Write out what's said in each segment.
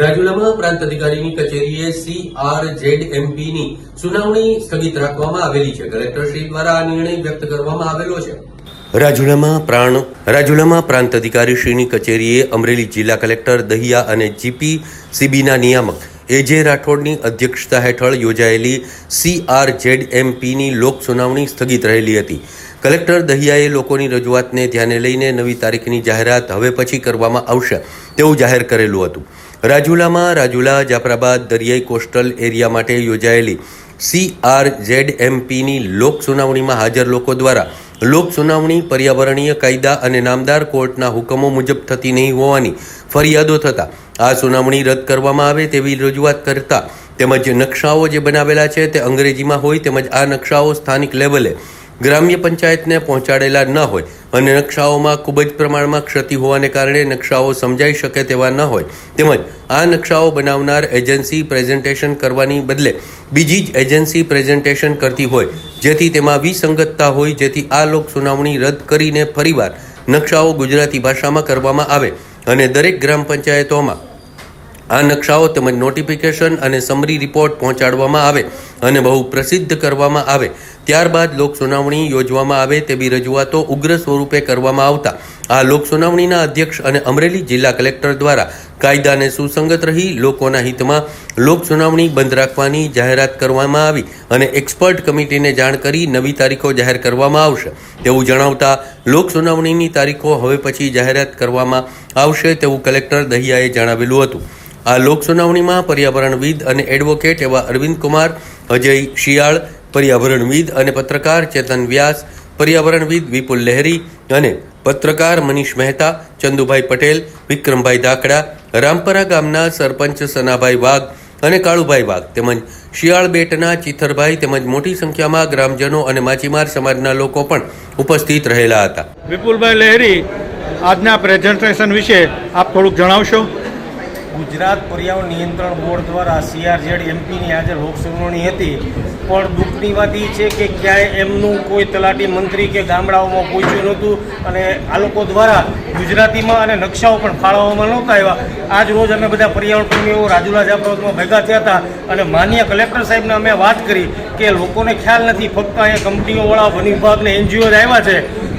રાજુલામાં પ્રાંત અધિકારીની કચેરીએ સી આર ઝેડ સુનાવણી સ્થગિત રાખવામાં આવેલી છે. કલેક્ટરશ્રી દ્વારા આ નિર્ણય વ્યક્ત કરવામાં આવેલો છે. રાજુલામાં પ્રાણ, રાજુલામાં પ્રાંત અધિકારીશ્રીની કચેરીએ અમરેલી જિલ્લા કલેક્ટર દહિયા અને જીપી સીબીના નિયામક એજે રાઠોડની અધ્યક્ષતા હેઠળ યોજાયેલી સી આર લોક સુનાવણી સ્થગિત રહેલી હતી. કલેક્ટર દહિયાએ લોકોની રજૂઆતને ધ્યાને લઈને નવી તારીખની જાહેરાત હવે પછી કરવામાં આવશે તેવું જાહેર કરેલું હતું. રાજુલામાં રાજુલા જાફરાબાદ દરિયાઈ કોસ્ટલ એરિયા માટે યોજાયેલી સી આર ઝેડની લોક સુનાવણીમાં હાજર લોકો દ્વારા લોક સુનાવણી, પર્યાવરણીય કાયદા અને નામદાર કોર્ટના હુકમો મુજબ થતી નહીં હોવાની ફરિયાદો થતાં આ સુનાવણી રદ કરવામાં આવે તેવી રજૂઆત કરતા તેમજ નકશાઓ જે બનાવેલા છે તે અંગ્રેજીમાં હોય તેમજ આ નકશાઓ સ્થાનિક લેવલે ગ્રામ્ય પંચાયતને પહોંચાડેલા ન હોય અને નકશાઓમાં ખૂબ જ પ્રમાણમાં ક્ષતિ હોવાને કારણે નકશાઓ સમજાઈ શકે તેવા ન હોય. તેમજ આ નકશાઓ બનાવનાર એજન્સી પ્રેઝન્ટેશન કરવાની બદલે બીજી જ એજન્સી પ્રેઝન્ટેશન કરતી હોય, જેથી તેમાં વિસંગતતા હોય, જેથી આ લોક સુનાવણી રદ કરીને ફરીવાર નકશાઓ ગુજરાતી ભાષામાં કરવામાં આવે. અને દરેક ગ્રામ પંચાયતોમાં આ નકશાઓ તેમજ નોટિફિકેશન અને સમરી રિપોર્ટ પહોંચાડવામાં આવે અને બહુ પ્રસિદ્ધ કરવામાં આવે. ત્યારબાદ લોક સુનાવણી યોજવામાં આવે તેવી રજૂઆતો ઉગ્ર સ્વરૂપે કરવામાં આવતા. આ લોક સુનાવણીના અધ્યક્ષ અને અમરેલી જિલ્લા કલેક્ટર દ્વારા કાયદાને સુસંગત રહી લોકોના હિતમાં લોક સુનાવણી બંધ રાખવાની જાહેરાત કરવામાં આવી અને એક્સપર્ટ કમિટીને જાણ કરી નવી તારીખો જાહેર કરવામાં આવશે. તેવું જણાવતા લોક સુનાવણીની તારીખો હવે પછી જાહેરાત કરવામાં આવશે તેવું કલેક્ટર દહિયાએ જણાવેલું હતું. આ લોક સુનાવણીમાં પર્યાવરણવિદ અને એડવોકેટ એવા અરવિંદ કુમાર અજય શિયાળ, પર્યાવરણવિદ અને પત્રકાર ચેતન વ્યાસ, પર્યાવરણવિદ વિપુલ લહેરી અને પત્રકાર મનીષ મહેતા, ચંદુભાઈ પટેલ, વિક્રમભાઈ દાકડા રામપરા ગામના સરપંચ સનાભાઈ વાઘ અને કાળુભાઈ વાઘ તેમજ શિયાળ બેટના ચિથરભાઈ તેમજ મોટી સંખ્યામાં ગ્રામજનો અને માછીમાર સમાજના લોકો પણ ઉપસ્થિત રહેલા હતા. વિપુલભાઈ લહેરી, આજના પ્રેઝન્ટેશન વિશે આપ થોડુંક જણાવશો? ગુજરાત પર્યાવરણ નિયંત્રણ બોર્ડ દ્વારા સીઆરઝેડ એમપીની આજે લોકસુનાવણી હતી. પણ દુઃખની વાત એ છે કે ક્યાંય એમનું કોઈ તલાટી મંત્રી કે ગામડાઓમાં પહોંચ્યું નહોતું અને આ લોકો દ્વારા ગુજરાતીમાં અને નકશાઓ પણ ફાળવવામાં નહોતા આવ્યા. આજ રોજ અમે બધા પર્યાવરણ પ્રેમીઓ રાજુલા જાફરાબાદમાં ભેગા થયા હતા અને માન્ય કલેક્ટર સાહેબને અમે વાત કરી કે લોકોને ખ્યાલ નથી, ફક્ત અહીંયા કંપનીઓવાળા વન વિભાગને એનજીઓ આવ્યા છે.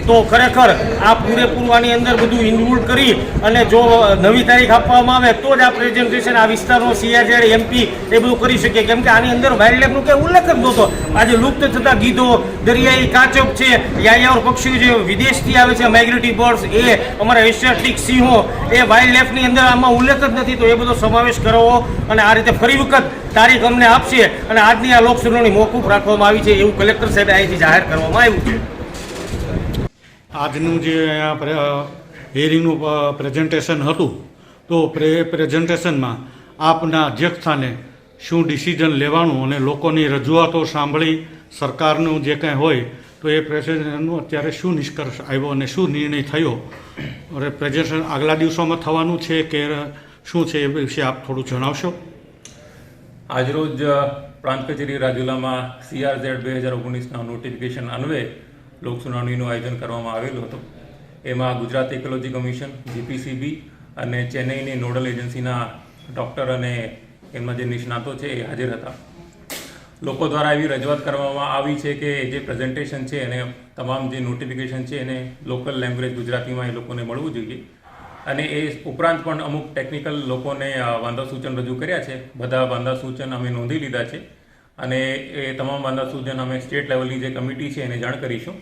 તો ખરેખર આ પૂરેપૂરું આની અંદર બધું ઇન્ક્લુડ કરી અને જો નવી તારીખ આપવામાં આવે તો જ આ પ્રેઝન્ટેશન આ વિસ્તારનો સીઆરઝેડ એમપી એ બધું કરી શકીએ. કેમ કે આની અંદર વાઇલ્ડ લાઈફનું કંઈ ઉલ્લેખ જ નહોતો. આજે લુપ્ત થતા ગીધો દરિયાઈ કાચબ છે, યાયાવર પક્ષીઓ જે વિદેશથી આવે છે માઇગ્રેટરી બર્ડ્સ એ અમારા એશિયાટિક સિંહો, એ વાઇલ્ડ લાઈફની અંદર આમાં ઉલ્લેખ જ નથી. તો એ બધો સમાવેશ કરવો અને આ રીતે ફરી વખત તારીખ અમને આપશે અને આજની આ લોક મોકૂફ રાખવામાં આવી છે એવું કલેક્ટર સાહેબે અહીંથી જાહેર કરવામાં આવ્યું છે. આજનું જે હિયરિંગનું પ્રેઝન્ટેશન હતું, તો પ્રે પ્રેઝન્ટેશનમાં આપના અધ્યક્ષ સ્થાને શું ડિસિઝન લેવાનું અને લોકોની રજૂઆતો સાંભળી, સરકારનું જે કંઈ હોય, તો એ પ્રેઝન્ટેશનનું અત્યારે શું નિષ્કર્ષ આવ્યો અને શું નિર્ણય થયો? અને પ્રેઝન્ટેશન આગલા દિવસોમાં થવાનું છે કે શું છે એ વિશે આપ થોડું જણાવશો? આજરોજ પ્રાંત કચેરી રાજુલામાં સીઆરઝેડ બે હજાર ઓગણીસના નોટિફિકેશન અન્વયે લોક સુનાવણીનું આયોજન કરવામાં આવેલું હતું. એમાં ગુજરાત ઇકોલોજી કમિશન જીપીસીબી અને ચેન્નઈની નોડલ એજન્સીના ડૉક્ટર અને એમના જે નિષ્ણાતો છે એ હાજર હતા. લોકો દ્વારા એવી રજૂઆત કરવામાં આવી છે કે જે પ્રેઝન્ટેશન છે અને તમામ જે નોટિફિકેશન છે એને લોકલ લેંગ્વેજ ગુજરાતીમાં એ લોકોને મળવું જોઈએ. અને એ ઉપરાંત પણ અમુક ટેકનિકલ લોકોને વાંધા સૂચન રજૂ કર્યા છે. બધા વાંધા સૂચન અમે નોંધી લીધા છે. અને એ તમામ વાંધા સૂચન અમે સ્ટેટ લેવલની જે કમિટી છે એને જાણ કરીશું.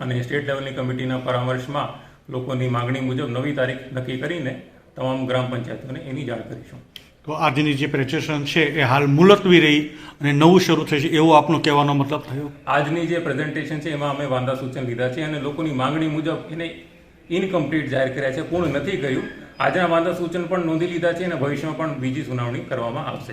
અને સ્ટેટ લેવલની કમિટીના પરામર્શમાં લોકોની માગણી મુજબ નવી તારીખ નક્કી કરીને તમામ ગ્રામ પંચાયતોને એની જાણ કરીશું. તો આજની જે પ્રેઝન્ટેશન છે એ હાલ મુલતવી રહી અને નવું શરૂ થશે એવો આપનો કહેવાનો મતલબ થયો? આજની જે પ્રેઝન્ટેશન છે એમાં અમે વાંધા સૂચન લીધા છે અને લોકોની માંગણી મુજબ એને ઇનકમ્પ્લીટ જાહેર કર્યા છે પૂર્ણ નથી કર્યું. આજના વાંધા સૂચન પણ નોંધી લીધા છે અને ભવિષ્યમાં પણ બીજી સુનાવણી કરવામાં આવશે.